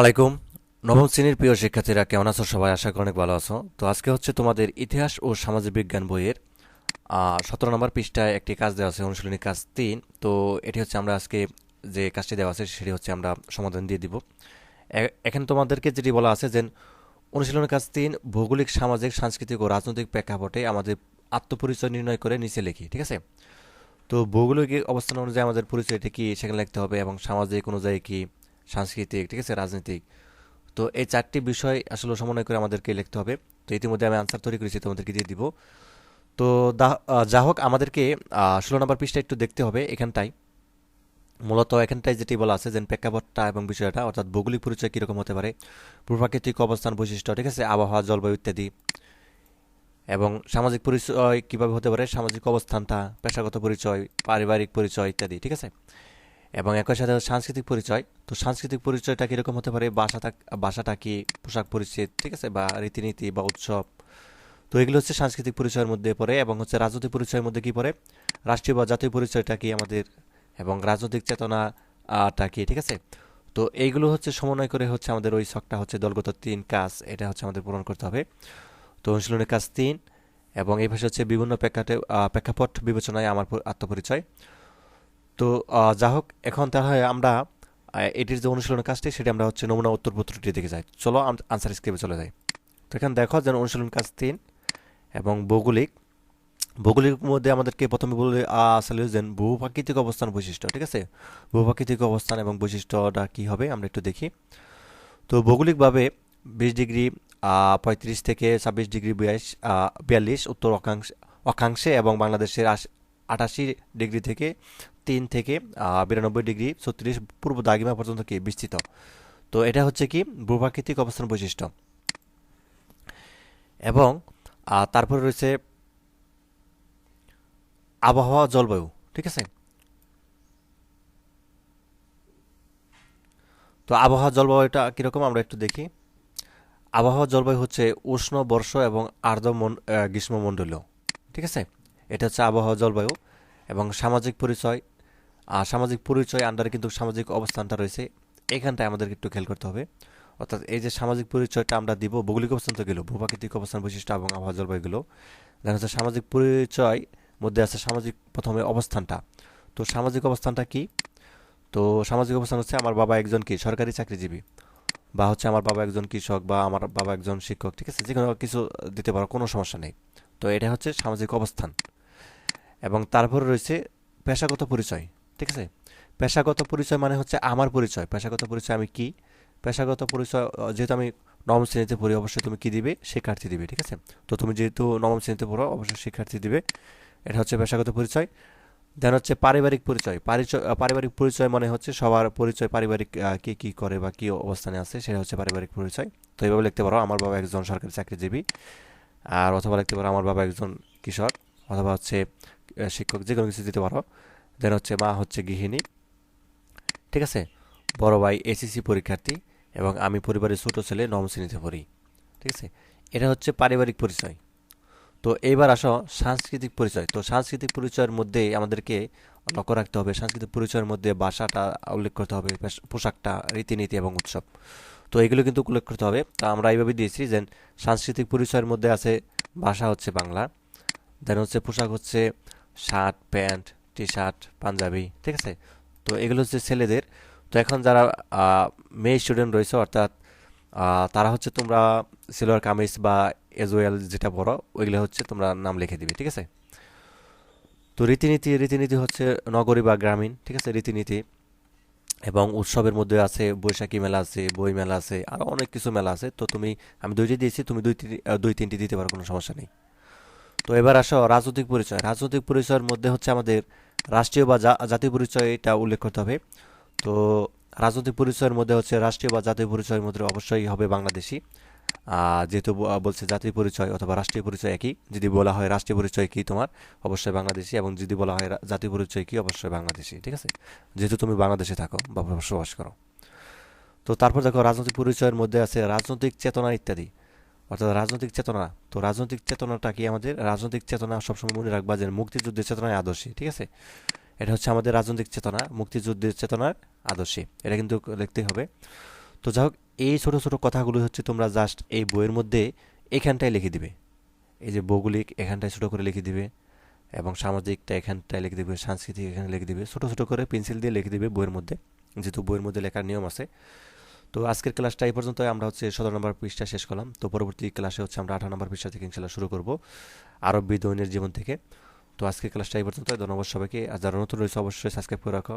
আলাইকুম। নবম শ্রেণির প্রিয় শিক্ষার্থীরা, কেমন আছো? সবাই আশা করি অনেক ভালো আছো। তো আজকে হচ্ছে তোমাদের ইতিহাস ও সামাজিক বিজ্ঞান বইয়ের সতেরো নম্বর পৃষ্ঠায় একটি কাজ দেওয়া আছে, অনুশীলনী কাজ তিন। তো এটি হচ্ছে আমরা আজকে যে কাজটি দেওয়া আছে, সেটি হচ্ছে আমরা সমাধান দিয়ে দিব। এখানে তোমাদেরকে যেটি বলা আছে যে, অনুশীলনী কাজ তিন, ভৌগোলিক, সামাজিক, সাংস্কৃতিক ও রাজনৈতিক প্রেক্ষাপটে আমাদের আত্মপরিচয় নির্ণয় করে নিচে লিখি, ঠিক আছে? তো ভৌগোলিক অবস্থান অনুযায়ী আমাদের পরিচয়টি কি সেখানে লিখতে হবে এবং সামাজিক অনুযায়ী কি সাংস্কৃতিক, ঠিক আছে, রাজনৈতিক। তো এই চারটি বিষয় আসলে সমন্বয় করে আমাদেরকে লিখতে হবে। তো ইতিমধ্যে আমি আনসার তৈরি করেছি, তোমাদেরকে দিয়ে দিব। তো যা হোক, আমাদেরকে ষোলো নম্বর পৃষ্ঠা একটু দেখতে হবে এখানটায়। মূলত এখানটায় যেটি বলা আছে যে প্রেক্ষাপটটা এবং বিষয়টা, অর্থাৎ ভৌগোলিক পরিচয় কীরকম হতে পারে, ভূপ্রাকৃতিক অবস্থান বৈশিষ্ট্য, ঠিক আছে, আবহাওয়া, জলবায়ু ইত্যাদি। এবং সামাজিক পরিচয় কীভাবে হতে পারে, সামাজিক অবস্থানটা, পেশাগত পরিচয়, পারিবারিক পরিচয় ইত্যাদি, ঠিক আছে? এবং একই সাথে সাংস্কৃতিক পরিচয়। তো সাংস্কৃতিক পরিচয়টা কীরকম হতে পারে? বাসাটা ভাষাটা কি পোশাক পরিচিত ঠিক আছে? বা রীতিনীতি বা উৎসব। তো এগুলো হচ্ছে সাংস্কৃতিক পরিচয়ের মধ্যে পড়ে এবং হচ্ছে রাজনৈতিক পরিচয়ের মধ্যে কি পড়ে? রাষ্ট্রীয় বা জাতীয় পরিচয়টা কি আমাদের? এবং রাজনৈতিক চেতনাটা কি, ঠিক আছে? তো এইগুলো হচ্ছে সমন্বয় করে হচ্ছে আমাদের ওই শখটা হচ্ছে দলগত তিন কাজ, এটা হচ্ছে আমাদের পূরণ করতে হবে। তো অনুশীলনের কাজ তিন এবং এই ভাষা হচ্ছে বিভিন্ন প্রেক্ষাটে প্রেক্ষাপট বিবেচনায় আমার আত্মপরিচয়। তো যা হোক এখন তাহলে আমরা এটির যে অনুশীলনের কাজটি, সেটি আমরা হচ্ছে নমুনা উত্তরপত্রটি দেখে যাই। চলো আনসার স্ক্রিপে চলে যাই। তো এখানে দেখো যেন অনুশীলন কাজ তিন এবং ভৌগোলিক। ভৌগোলিক মধ্যে আমাদেরকে প্রথমে বলে আসলে যে ভূপ্রাকৃতিক অবস্থান বৈশিষ্ট্য, ঠিক আছে? ভূপ্রাকৃতিক অবস্থান এবং বৈশিষ্ট্যটা কী হবে, আমরা একটু দেখি। তো ভৌগোলিকভাবে বিশ ডিগ্রি পঁয়ত্রিশ থেকে ছাব্বিশ ডিগ্রি বিয়াল্লিশ বিয়াল্লিশ উত্তর অক্ষাংশে অক্ষাংশে এবং বাংলাদেশের আশ- আটাশি ডিগ্রি থেকে তিন থেকে বিরানব্বই ডিগ্রি ছত্রিশ পূর্ব দাগিমা পর্যন্ত কি বিস্তৃত। তো এটা হচ্ছে কি ভূপ্রাকৃতিক অবস্থান বৈশিষ্ট্য। এবং তারপরে রয়েছে আবহাওয়া জলবায়ু, ঠিক আছে? তো আবহাওয়া জলবায়ুটা কীরকম আমরা একটু দেখি। আবহাওয়া জলবায়ু হচ্ছে উষ্ণ, বর্ষ এবং আর্দ্র গ্রীষ্মমণ্ডলীয়, ঠিক আছে? এটা হচ্ছে আবহাওয়া জলবায়ু এবং সামাজিক পরিচয় আর সামাজিক পরিচয় আন্ডারে কিন্তু সামাজিক অবস্থানটা রয়েছে। এখানটায় আমাদেরকে একটু খেয়াল করতে হবে। অর্থাৎ এই যে সামাজিক পরিচয়টা আমরা দিব, ভৌগোলিক অবস্থান তো গেল, ভূপ্রাকৃতিক অবস্থান বৈশিষ্ট্য এবং আবহাওয়া জলবায়ুগুলো। দেখা যাচ্ছে সামাজিক পরিচয় মধ্যে আছে সামাজিক প্রথমে অবস্থানটা। তো সামাজিক অবস্থানটা কি? তো সামাজিক অবস্থান হচ্ছে আমার বাবা একজন কি? সরকারি চাকরিজীবী। বা হচ্ছে আমার বাবা একজন কৃষক বা আমার বাবা একজন শিক্ষক, ঠিক আছে? যে কোনো কিছু দিতে পারো, কোনো সমস্যা নেই। তো এটা হচ্ছে সামাজিক অবস্থান। এবং তারপরে রয়েছে পেশাগত পরিচয়। ঠিক আছে? পেশাগত পরিচয় মানে হচ্ছে আমার পরিচয়। পেশাগত পরিচয় আমি কি? পেশাগত পরিচয় যেহেতু আমি নবম শ্রেণীতে পড়ি, অবশ্যই তুমি কি দিবে? শিক্ষার্থী দিবে, ঠিক আছে? তো তুমি যেহেতু নবম শ্রেণীতে পড়ো, অবশ্যই শিক্ষার্থী দিবে। এটা হচ্ছে পেশাগত পরিচয়। দেন হচ্ছে পারিবারিক পরিচয়। পারিবারিক পরিচয় মানে হচ্ছে সবার পরিচয় পারিবারিক কে কি করে বা কি অবস্থানে আছে, সেটা হচ্ছে পারিবারিক পরিচয়। তো এইভাবে লিখতে পারো, আমার বাবা একজন সরকারি চাকরিজীবী, আর অথবা লিখতে পারো, আমার বাবা একজন কৃষক অথবা হচ্ছে শিক্ষক যে কোনো কিছু দিতে পারো। দেন হচ্ছে মা হচ্ছে গৃহিণী। ঠিক আছে? বড় ভাই এসএসসি পরীক্ষার্থী এবং আমি পরিবারের ছোট ছেলে নবম শ্রেণীতে পড়ি। ঠিক আছে? এটা হচ্ছে পারিবারিক পরিচয়। তো এইবার আসো সাংস্কৃতিক পরিচয়। তো সাংস্কৃতিক পরিচয়ের মধ্যে আমাদেরকে লক্ষ্য রাখতে হবে। সাংস্কৃতিক পরিচয়ের মধ্যে ভাষাটা উল্লেখ করতে হবে পোশাকটা, রীতিনীতি এবং উৎসব। তো এগুলো কিন্তু উল্লেখ করতে হবে। তা আমরা এইভাবে দিয়েছি যে সাংস্কৃতিক পরিচয়ের মধ্যে আছে ভাষা হচ্ছে বাংলা, দেন হচ্ছে পোশাক হচ্ছে shirt, pant T shirt panjabi, ঠিক আছে? তো এগুলো হচ্ছে ছেলেদের। তো এখন যারা মেয়ে স্টুডেন্ট রয়েছে, অর্থাৎ তারা হচ্ছে তোমরা সিলোয়ার কামিজ বা এজওয়েল যেটা বড়, ওইগুলো হচ্ছে তোমরা নাম লিখে দিবে, ঠিক আছে? তো রীতিনীতি রীতিনীতি হচ্ছে নগরী বা গ্রামীণ, ঠিক আছে? রীতিনীতি। এবং উৎসবের মধ্যে আছে বৈশাখী মেলা আছে, বই মেলা আছে আরও অনেক কিছু মেলা আছে। তো তুমি, আমি দুইটি দিয়েছি, তুমি দুই দুই তিনটি দিতে পারো, কোনো সমস্যা নেই। তো এবার আসো রাজনৈতিক পরিচয়। রাজনৈতিক পরিচয়ের মধ্যে হচ্ছে আমাদের রাষ্ট্রীয় বা জাতীয় পরিচয় এটা উল্লেখ করতে হবে। তো রাজনৈতিক পরিচয়ের মধ্যে হচ্ছে রাষ্ট্রীয় বা জাতীয় পরিচয়ের মধ্যে অবশ্যই হবে বাংলাদেশি। যেহেতু বলছে জাতীয় পরিচয় অথবা রাষ্ট্রীয় পরিচয় একই। যদি বলা হয় রাষ্ট্রীয় পরিচয় কি তোমার? অবশ্যই বাংলাদেশি এবং যদি বলা হয় জাতীয় পরিচয় কি, অবশ্যই বাংলাদেশি, ঠিক আছে? যেহেতু তুমি বাংলাদেশে থাকো বা বসবাস করো। তো তারপর দেখো রাজনৈতিক পরিচয়ের মধ্যে আছে রাজনৈতিক চেতনা ইত্যাদি। অর্থাৎ রাজনৈতিক চেতনা, তো রাজনৈতিক চেতনাটা কি আমাদের? রাজনৈতিক চেতনা সবসময় মনে রাখবা যে মুক্তিযুদ্ধের চেতনায় আদর্শী, ঠিক আছে? এটা হচ্ছে আমাদের রাজনৈতিক চেতনা, মুক্তিযুদ্ধের চেতনার আদর্শী। এটা কিন্তু লিখতেই হবে। তো যাই হোক, এই ছোটো ছোটো কথাগুলো হচ্ছে তোমরা জাস্ট এই বইয়ের মধ্যে এখানটায় লিখে দিবে। এই যে ভৌগোলিক এখানটায় ছোটো করে লিখে দিবে এবং সামাজিকটা এখানটায় লিখে দিবে, সাংস্কৃতিক এখানে লিখে দিবে। ছোটো ছোটো করে পেন্সিল দিয়ে লিখে দিবে বইয়ের মধ্যে। যেহেতু বইয়ের মধ্যে লেখার নিয়ম আছে। তো আজকের ক্লাসটা এই পর্যন্ত আমরা হচ্ছে সতেরো নম্বর পৃষ্ঠা শেষ করলাম। তো পরবর্তী ক্লাসে হচ্ছে আমরা আঠারো নম্বর পৃষ্ঠা থেকে ইনশাল্লাহ শুরু করব আরব দৈনের জীবন থেকে। তো আজকের ক্লাসটা এই পর্যন্ত ধন্যবাদ সবাইকে। আর যারা নতুন রয়েছে, অবশ্যই সাবস্ক্রাইব করে রাখো।